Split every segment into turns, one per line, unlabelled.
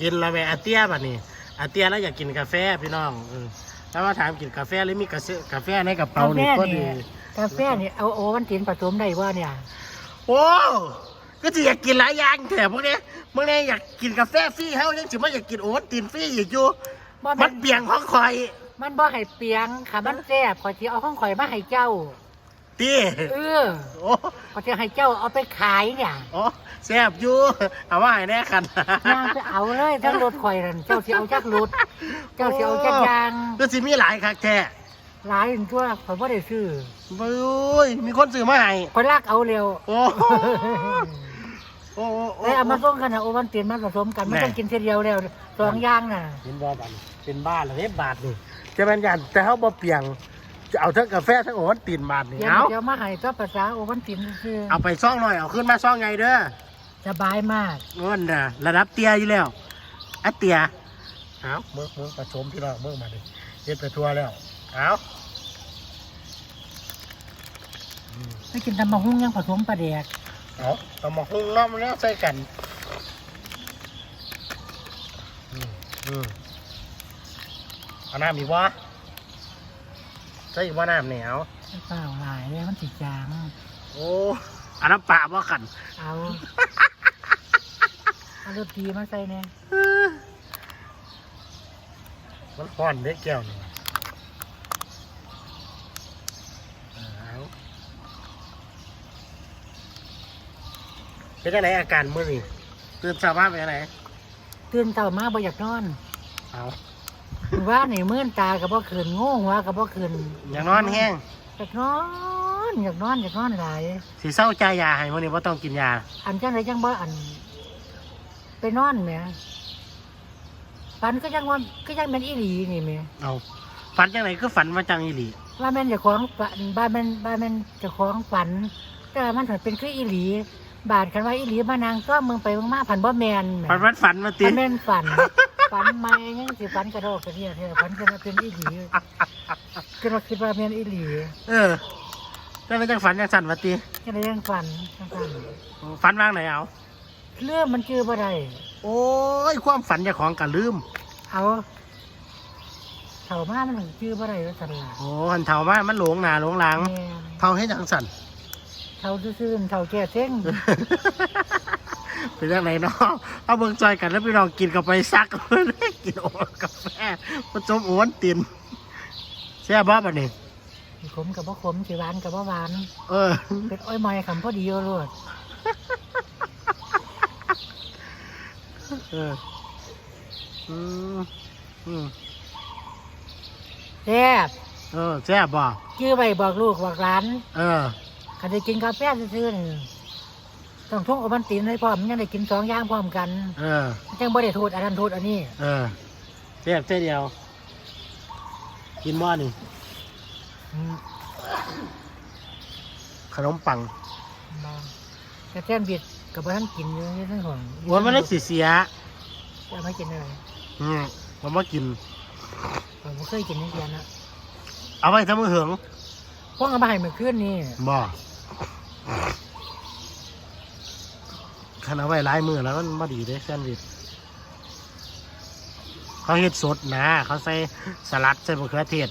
กินแล้วแม่อาเตียบัดนี้อาเตียแล้วอยากกินกาแฟพี่น้องเออแล้วมาถามกินกาแฟหรือมีกาแฟกาแฟในกระเป๋านี่ก็ดี
กาแฟนี่เอาโอวันตินผสมได้ว่าเนี่ย
โอ้ก็จะอยากกินหลายอย่างแถมพวกนี้พวกนี้อยากกินกาแฟฟรีเฮายังสิมาอยากกินโอวัลตินฟรีอีกอยู่
บ่
มั
มันน
เบี่ยงของคอย
มันบ่ให้เปียงค่ะมันแซ่บขอยสิเอาของข่อยมาให้เจ้า
ตี
เออ
โอ้
ขอยสิให้เจ้าเอาไปขายเนี่ย
โอ้แซ่บอยู่เอาว่าให้แน่คัน
ย่างไปเอาเลยทั้งรถข่อยนั่นเจ้าสิเอาจักรถเจ้าสิเอาจักยาง
ก็สิมีหลายคักแท้
หลายอันทั่วข่อยบ่ได้ซื้อ
โอ้ยมีคนซื้อมาให้
ข่อยลากเอาเร็ว
โอ้โอ้โอ้โอ้
เลยเอามาส่งกันนะโอวันตินมาผสมกันไม่
แม่
ต้องกินเทีเดียวแล้วสองอย่างน่ะ
เห็นบ่บันเป็นบ้านเหรอเฮ็ดบาทนี่จะเป็นยันแต่เขาบ่เปียง จะเอาทั้งกาแฟทั้งโอวัลตินบาทนี่
เดี๋ยว
เอา
เดี๋ยวมาให้ก็ภาษาโอวันตินคือ
เอาไปซ่องหน่อยเอาขึ้นมาซ่องไงเด้อ
สบายมาก
เงินน่ะระดับเตียอยู่แล้วอะเตียเอาเมื่อเมื่อผสมพี่น้องเมื่อมาดิเฮ็ดไปทัวแล้วเอา
ไม่กินตำมะฮุ่งยังผสมปลาแดก
เอาต้องมาหุ้งน้ำแล้วใส่กันอืมอืมเอาน้ำอีกวะ ใส่อีกว่าน้ำเนี่ยเอา
เปล่าหลายเลยมันติดจาง
โอ้อันน้ำปลาบ่ขัน
เอาเอารสดีมาใส่เนี่ย
มันห่อนเด็กแก้วนี่เอาเป็นยังไงอาการมื้อนี้ตื่นเช้ามาเป็นยังไง
ตื่นเช้ามาบ่อยากนอน
เอา
ว่านี่มื่นตากับบ่คืนโง่หัวกับบ่คืน
อย่างนอนแห้ง
อยากนอนอยากนอนอยากนอนหลาย
สีเศร้าใจายยาให้มื้อนี้ว่าต้องกินยา
อันจังไรจังบ่อัน ไปนอนแหม่ฝันก็ยังว่าก็ยังเป็นอีหลีนี่แหม่
เอาฝันจังไหนคือฝันมาจังอีหลี
ว่าแม่นเจะของฝันบ้านแม่นบ้านแม่นเจะของฝัน แต่ว่ามันถึงเป็นคืออีหลีบาดกันว่าอีหลีมานางก็เมืองไปเมืองมาผันบ่แมนแห
ฝันวันฝันมาติ
ฝันแม่นฝัน ฝันไม่ยังสิฝันกระโดดกระเดียเท่ฝันกันว่าเป็นอีหลีก็มาคิดว่าแม่นอีหลี
เออแล้วมันจังฝันจังสั่นมาติ
ก็เลยยังฝันจังซั่น
ฝันว่างไหนเอา
เรื่องมันชื่อบ่ได้
โอ้ยความฝันเจ้าของกันลืม
เอาเถ่ามามันถึงชื่อบ่ได้ว่าสันล่ะ
โอ้หันเท่ามามันหลงหนาหลงหลัง
แม่น
เท่าให้จังสั่น
เท่าซื่อๆเท่าแก่เส้ง
เป็นยังไงเนาะเอาเบิ่งจอยกันแล้วพี่น้องกินกับไปซักกินโอ๊ตกาแฟผสมโอวัลตินแซ่บบ้าบัดนี้
ขมกับบ่ขมสิหวานกับบ่หวาน
เออ
เป็นอ้อยมอยคำพอดีโยโลด
เอออืมอืม
แซ่บ
เออแซ่บบ่
ชื่อไว้บอกลูกบอกหลาน
เออ
คันได้กินกาแฟซื่อๆนี่ ต้องท่องเอาบันตินให้พร้อมยังได้กินสองอย่างพร้อมกัน
เออ
จังบ่ได้โทษอันนั้นโทษอันนี้
เออแซ่บเส้เดียว กินบ่นี่
อืม
ขนมปัง
บ่กระเทียมบิดกับบ่ทันกินอยู่ในทั้งของ
หัวมันได้สีเสีย
จะไม่กินเลย
อืมผมว่ากิน
ผมบ่เคยกินในเทียนนะ
เอาไว้ทำมือเหิง
พวกเอามาให้มื้อคืนนี่
บ่ คันเอาไว้หลายมือแล้วมันมาดีเด้แซนด์วิชเขาเฮ็ดสดนะเขาใส่สลัดใส่มะเขือเทศ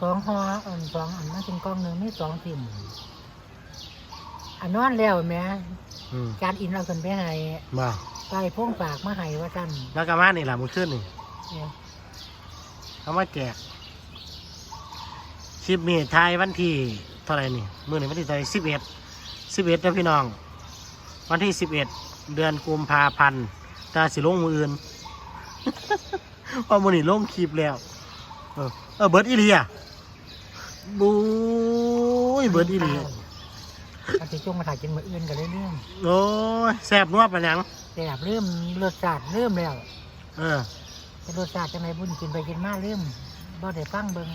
สองห่ออันสองอันมากินกล่องหนึ่งมีสองทิ่มอันนอนแล้วแหม่
อืม
จานอินเอาขึ้นไปให้
บ่
ไปพ่วงปากมาให้ว่าซั่น
แล้วก็มานี่แหละมือขึ้นนี่
เนี่ย
เขามาแจกคลิปนี้ทายวันที่เท่าไหร่นี่มือนี่วันที่เท่าไหร่สิบเอ็ดสิบเอ็ดนะพี่น้อง วันที่สิบเอ็ดเดือนกุมภาพันธ์ตาสิลงมืออื่นเพราะมือนี่ลงคลิปแล้ว เออเออเบิร์ดอีเลียบู๊ยเบิร์ดอีเลีย
ปฏิจงมาถ่ายกินมื้ออื่นกันเรื่อย
โอ้ยแซ่บนัวปะนัง
ๆแต่แบบเริ่มรสชาติเริ่มแล้ว
เออ
แต่รสชาติจังไดบุญกินไปกินมาเริ่มบ่ได้ฟังเบิ่ง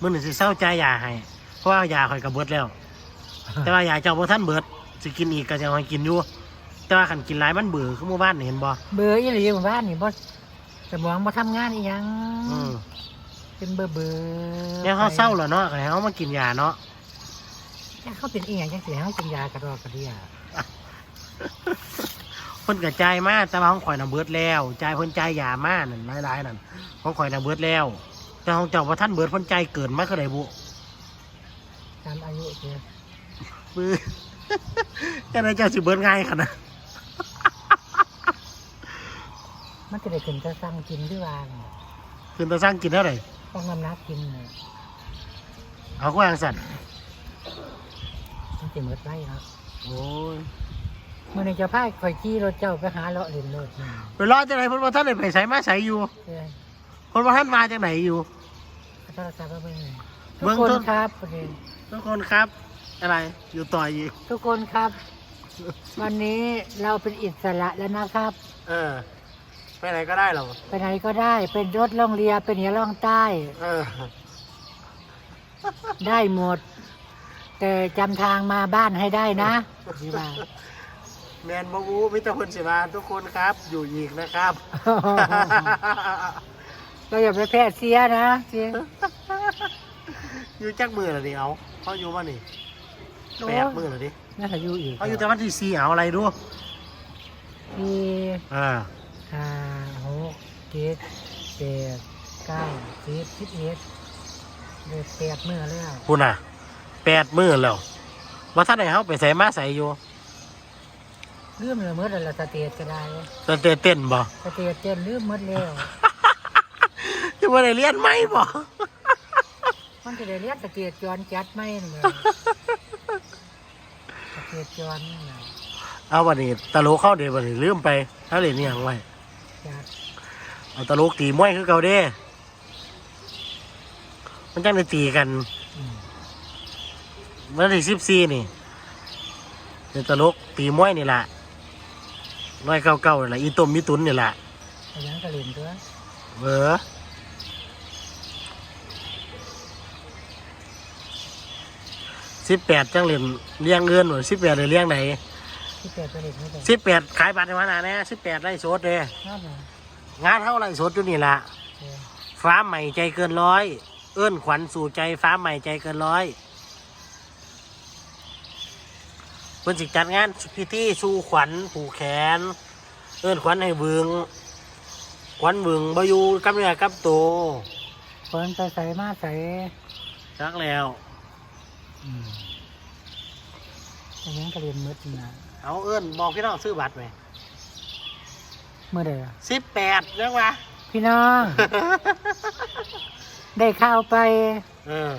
มือนี่สิเศร้าใจยาให้เพราะว่ายาข่อยกับเบิร์ดแล้ว แต่ว่ายาเจ้าบ่ท่านเบิร์ด สิกินอีกก็จะให้กินอยู่แต่ว่าขันกินหลายมันเบื่อคือเมื่อวานนี่เห็นบ่
เบื่ออีหลีหมู่บ้านนี่บ่สมองบ่ทำงานอีหยัง
อืม
เป็นเบื่อเบื่อ
เนี่ยเขาเศร้าแล้วเนาะก็ให้เขามากินยาเนาะ
แต่เขาเป็นอีหยังจังสิให้เขากินยากระดอกกระเดีย
พอพิ่นก็จ่ายมาแต่ว่าของข่อยน่ะเบิดแล้วจ่ายเพิ่นจ่ายยามานั่นหลายๆนั่นของข่อยน่ะเบิดแล้ว แต่ของเจ้าว่าท่านเบิดเพิ่นจ่ายเกินมาคือไดบุ
ตามอายุเด้อ
มือจังไดเจ้าสิเบิดง่ายขนาด
มันจะได้ขึ้นจะสั่งกินที่วาง
ขึ้นตาสร้างกินเท่าไหร่
ต้องน้ำหนักกินน่ะ
เอาก็ยังสั่น
มันจะหมดไว้เนาะ
โอ้ย
มื่อนี้จะพาข่อยขี่รถเจ้าไปหาเลาะเล่นรถนี่
ไปรอจังไหนเพิ่นว่าท่านได้ไปใส่มาใส่อยู่
เด้อ
เพิ่นว่าท่านมาจังไหนอยู่
เอาโทรศัพท์มาเบิ่งหน่อย
เบิ่
ทุก
ง
คน
โทร
ครับประเด็น
ทุกคนครับ อะไร อยู่ต่ออีก
ทุกคนครับ วันนี้เราเป็นอิสระแล้วนะครับ
เออ ไปไหนก็ได้หรอ
ไปไหนก็ได้ เป็นรถล่องเรือเป็นเหนือล่องใต้
เออ
ได้หมด แต่จำทางมาบ้านให้ได้นะนี่ว่า
แมนบวูมิตรพลศิวาทุกคนครับ อยู่อีกนะครับ
ก็อย่าไปแพ้เสียนะเสีย
อยู่จักมือเหรอดิเอาเขาอยู่มานี่ แปดมือเหรอดิ
น่าจะอยู่อีก
เขาอยู่แต่วันที่สี่เอาอะไรดู
มี
อ่า
ห้าหกเจ็ดแปดเก้าสิบสิบเอ็ดเดือนแปดเมื่อแล้ว
คุณอะแปดมือแล้วว่าท่านไหนเขาไปใส่มาใส่อยู่
ลืมเลยเมื่อไรละสเตียก็ได้
ตอนเต้นเต้นบ่
สเตียเต้นลืมหมดแล้ว
จะว่าได้เรียนไหมบ่
มันจะได้เรียกสเตียจวนจัดไหมนี่เลยส เตียจวนนี่นะ
เอาวันนี้ตลกเข้าเดี๋ยววันนี้ลืมไปถ้าเรียนนี่ยังไง
จัด
เอาตลกตีมวยคือเก่าเด้ มันจังได้ตีกัน
อืม
วันที่สิบสี่นี่เดี๋ยวตลกตีมวยนี่แหละร้อยเก้าเก้านี่แหละอีต้มมีตุนนี่แหละ
ไปยังกระเล่นตัว
เออ สิบแปดจังเรียนเลี้ยงเงินหรือสิบแปดเลยเลี้ยงไหน
ที่แปดกระเล่นไม่ได้
สิบแปดขายบัตรในวันไหนนะสิบแปดไร่โซดเลย
นั่นเหรองา
นเท่าไร่โซดอยู่นี่แหละ
เออ
ฟ้าใหม่ใจเกินร้อยเอื้อนขวัญสู่ใจฟ้าใหม่ใจเกินร้อยเพิ่นสิจัดงานพิธีสู่ขวัญผูกแขน เอื้อนขวัญให้วึงขวัญวึงบอยู่กับเนื้อกับตัว
เพิ่นไปใส่มาใส่
จักแล้ว
อืมไปยังกระเล่นหมืดนะ
เอาเอื้อนบอกพี่น้องซื้อบัตรไหม
เมื่อใดอะ
สิบแปดเรียกว่า
พี่น้อง ได้ข้าวไป
เออ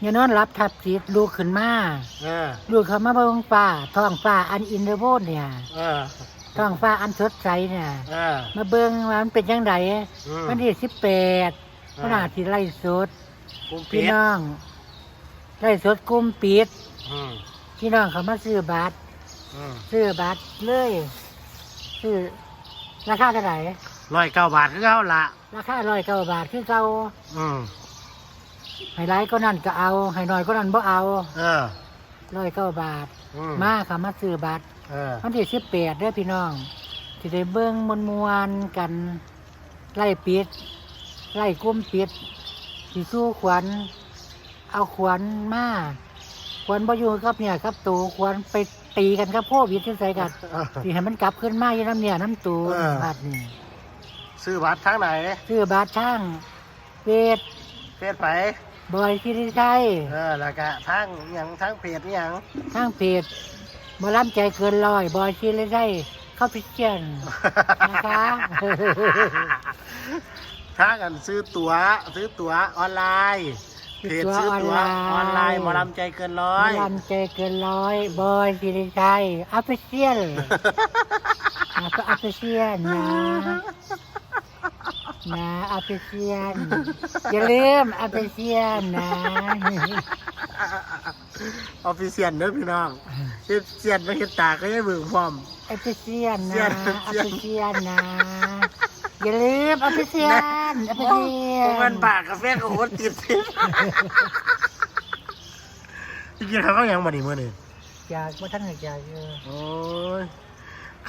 อย่านอนรับทับจิตลูกขึ้นมา
เออ
ลูกเขามาเบิ่งฟ้าท้องฟ้าอันอินเดอร์โบนเนี่ย
เออ
ท้องฟ้าอันสดใสเนี่ย
เออ
มาเบิ่งว่ามันเป็นยังไง
อืม
วันที่สิบแปดขนาดที่ไล่สด
กุม
พี่
ปิด
น้อง ไล่สดกุมปิด
อืม
พี่น้องเขามาซื้อบัตร
อืม
ซื้อบัตรเลยซื้อราคาเท่าไหร่
ร้อยเก้าบาทคือเขาละ
ราคาร้อยเก้าบาทคือเก่า
อืม
ไฮไลท์ก็นั่นก็เอาไฮน้อยก็นั่นบ่เอา
เออ
ร้อยเก้าบาท
อื
มาเขามาซื้อบัตร
เออ
วันที่สิบแปดเด้อพี่น้องที่ได้เบิ้งมวนมวนๆกันไล่ปิดไล่กุ้มปิดสีสู้ขวัญ เอาขวัญมาขวัญบ่อยู่ครับเนี่ยครับตูขวัญไปตีกันครับพวกวิทย์ใส่กันที่ให้มันกลับขึ้นมาอยู่น้ำเนี่ยน้ำตู
เออ
บาทนี่
ซื้อบัตรทางไหน
ซื้อบาทช่างเวท
เฟซไป
บอยที่ได้ใช้
เออแล้วก็ทางอหย่างทางเพจอหย่าง
ทางเพจบอล่ำใจเกินร้อยบอยที่ได้ใช้เข้าพิเชียนนะคะ
ทางกันซื้อตั๋วซื้อตั๋วออนไลน์ เพจ
ซื้
ซื้
อ
อ
ตั๋
ตั๋
ว
ว
อ
อ
อ
อนน
ไล
ไล
น์
น์หมอลำใจเกินร้
บ
อ
อยลำใจเกินร้อยบอยที่ได้ใช้อัพเชียลอัพเชียลนะนะอัพเชียลอย่าลืมอัพเชียลนะ
ออฟฟิเชียลเด้อพี่น้องเฮ็ดเสียนไปเฮ็ดตาก็ยังเบิ่งพร้อม
อัพเชียล
เชี
นะ
ยล
อัพเชียลนะ อย่าลืมอัพเชียลอัพเชีย
พวก
ล
มันปากกาแฟกับโคตรติดทิพจริงๆเขาก็ยังมาดีมื้อนี่
อยากว่าท่านอยากเออ
โอ้ย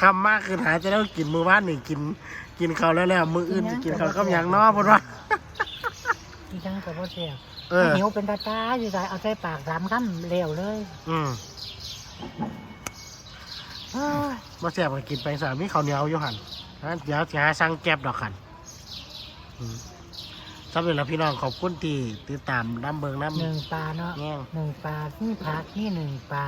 คำมากคือหาจะได้กินมือบ้านนี่กิน กินข้าวแล้วแล้วมืออื่นจะกินข้าวกับหยังเนาะพุ่นว่า
ที่ทั้งกับพ่อเสียบ
เออ
หิวเป็นตาตาอยู่ใจเอาใส่ปากสามคำเร็วเลย
อืม
เอ้ย
บ่แซ่บก็กินไปสามีข้าวเหนียวอยู่หั่นฮะ เดี๋ยวสิหาสั่งแก๊บดอกคันอืมสำหรับพี่น้องขอบคุณที่ติดตามน้ำเบิงน้ำ
หนึ่งปลาเนาะ
แง่ง
หนึ่งปลาที่ผักนี่หนึ่งปลา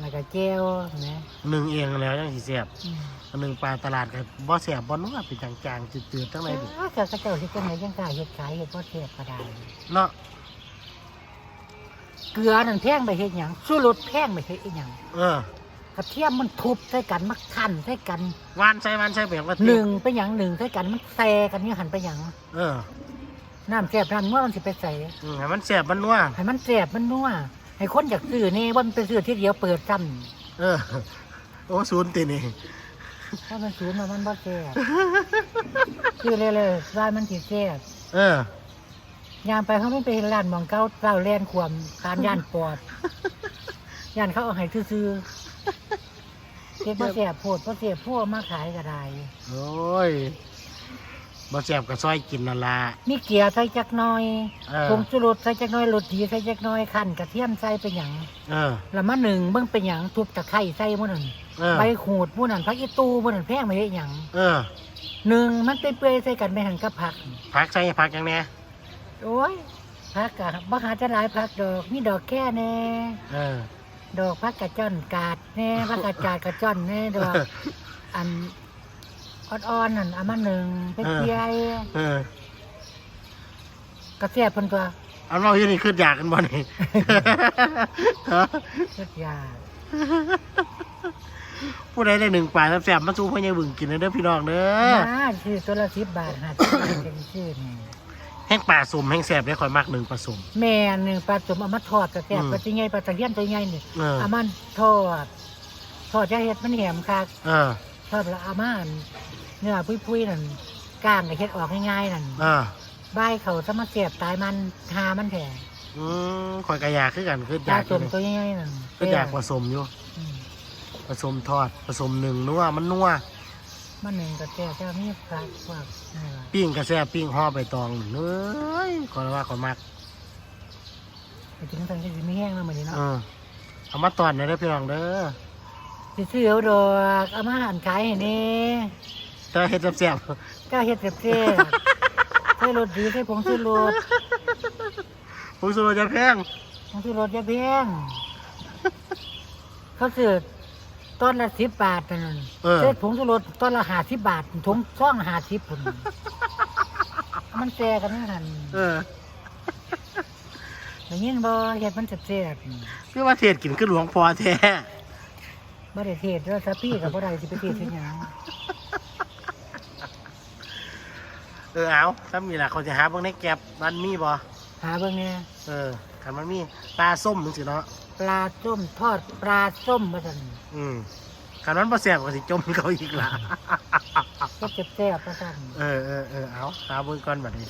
แล้วก็เจลนะ
หนึ่งเองแล้วยังสิแซ่บ
อืม
อันหนึ่งปลาตลาดก็บ่แซ่บบ่นัวเป็นจางๆจืดๆทั้งในดิ
อ้าวเจ้าก็เจ้าที่จังไหนจังกล้าเฮ็ดขายเฮ็ดบ่เทียบก็ได้
เนาะ
เกลือนั่นแพงไปเฮ็ดหยังสู้รสแพงไปเฮ็ดอีหยัง
เออ
ก ระเทียมมันทุบใส่กันมักคั่นใส่กัน
หวานใส่หวานใส่แบบว่า
หนึ่งไปหยังหนึ่งใส่กันมันแซกันนี่หันไปหยัง
เออ
น้ำแซ่บน้ำนัวมันสิไปใส่
อืมให้มันแซ่บมันนัว
ให้มันแซ่บมันนัวให้คนอยากซื้อนี่ว่ามันไปซื้อที่เดียวเปิดซ้ำ
เออ โอ้ศูนย์ตีนี่
ถ้ามันศูนย์มามันบ่แซ่บซื้อเลยเลยว่ามันสิแซ่บ
เออ
ยามไปเขาไม่ไปเห็นร้านหมองเก้าเจ้าแล่นความการย่านปอดย่านเขาเอาให้ซื้อๆ เฮ็ดบ่แซ่บโพดบ่แซ่บพวกมาขายก็ได้
โอ้ยบ่แซ่บก็ซอยกินนั่นล่ะ
มีเกียร์ใส่จักหน่อย
เออ
ผงชูรสใส่จักหน่อยรสดีใส่จักหน่อยคั่นกระเทียมใส่ไปหยัง
เออ
แล้วมาหนึ่งเบิ่งเป็นหยังทุบตะไคร้ใส่หมื้อนั้น
เออ
ใบขูดหมื้อนั้นผักอีตูหมื้อนั้นแพงไปเฮ็ดหยัง
เออ
หนึ่งมันไปเปื่อยใส่กันไปหันกับผัก
ผักใส่ผักอย่างเนี้ย
โอ้ยผักกะบ่หาจะหลายผักดอกมีดอกแค่แน่
เออ
ดอกผักกระจ้อนกาดแน่ผักกระจาดกระจ้อนแน่ดอกอันอ่อนๆนั่นเอามาหนึ่งไปเปียย
เออก
ระเทียบเพิ่นตัว
เอาเราอยู่นี่ขึ้นอยากกันบ่นี่ฮะ
สุดยาด
ผู้ใดได้หนึ่งปลาแซ่บๆมาสู้พ่อใหญ่บึงกินเด้อพี่น้องเด้อ
มาซื้อตัวละ10บาท50บาทเป็นซื้อนี่
แห้งปลาสุ่มแห้งแซ่บได้ค่อยมักหนึ่งปลาสุ่ม
แม่หนึ่งปลาสมเอามาทอดกระแทก
อืม
ปลาตัวใหญ่ปลาตะเพียนตัวใหญ่นี่
เออ
เอามาทอด ทอดจะเฮ็ดมันแหมคัก
เออ
ทอดแล้วเอามาอันเนื้อพุยๆนั่นก้างก็เฮ็ดออกง่ายๆนั่น
เออ
ใบายเขาจะมาเสียบตายมันทามันแท้
อืมข่อยกระยากคือกันคืออาก
ปลายส
อยู่
ม
นี่
ตัวใหญ่ๆนั่น
คืออยากผสมอยู่
อืม
ผสมทอดผสมหนึ่งนัวมันนัว
มันหนึ่งก็แท้จะมีปลาพวกนี่ล่ะ
ปิ้งกระแซ่บปิ้งห่อใบตองเน้ยขอยว่าขอยมัก
ไปถึงทางที่สิมีแห้งแล้วมื้อนี้เนาะ
เออเอามาตอนหน่อยเด้อพี่น้องเด้อ
สิซื้อเอาดอกเอามาหั่นขายให้แนี่
ถ้าเฮ็ดแซ่บ
เจ้าเฮ็ดแซ่บๆใส่รสดีใส่ผงชูรส
ๆผู้สูงจะแพง
ผงชูรสอย่าแพงเขาซื้อ ต้นละ10บาทนั่น
เออ
เส้ผงชูรสต้นละ50บาทถุงซ่อง50พุ่นมันแซ่กันนั่นหั่น
เออ
ได้ยินบ่เฮ็ดมันแซ่บ
คือว่าเทศกินขึ้นหลวงพ่อแท้
ๆบ่ได้เทศแล้วซะพี่ก็บ่ได้สิไปเทศเฮ็ดหยัง
เออเอาถ้ามีล่ะเขาจะหาเบิ่งในแก็บมันมีบ่
หาเบิ่งแหน่
เออ คันมันมีปลาส้มจังซี่เนาะ
ปลาส้มทอดปลาส้มว่าซั่น
อืมคันมันบ่แซ่บก็สิจมเขาอีกล่ะ
ก็แซ่บๆว่าซั่น
เออเออเออเอาหาเบิ่งก่อนบัดนี้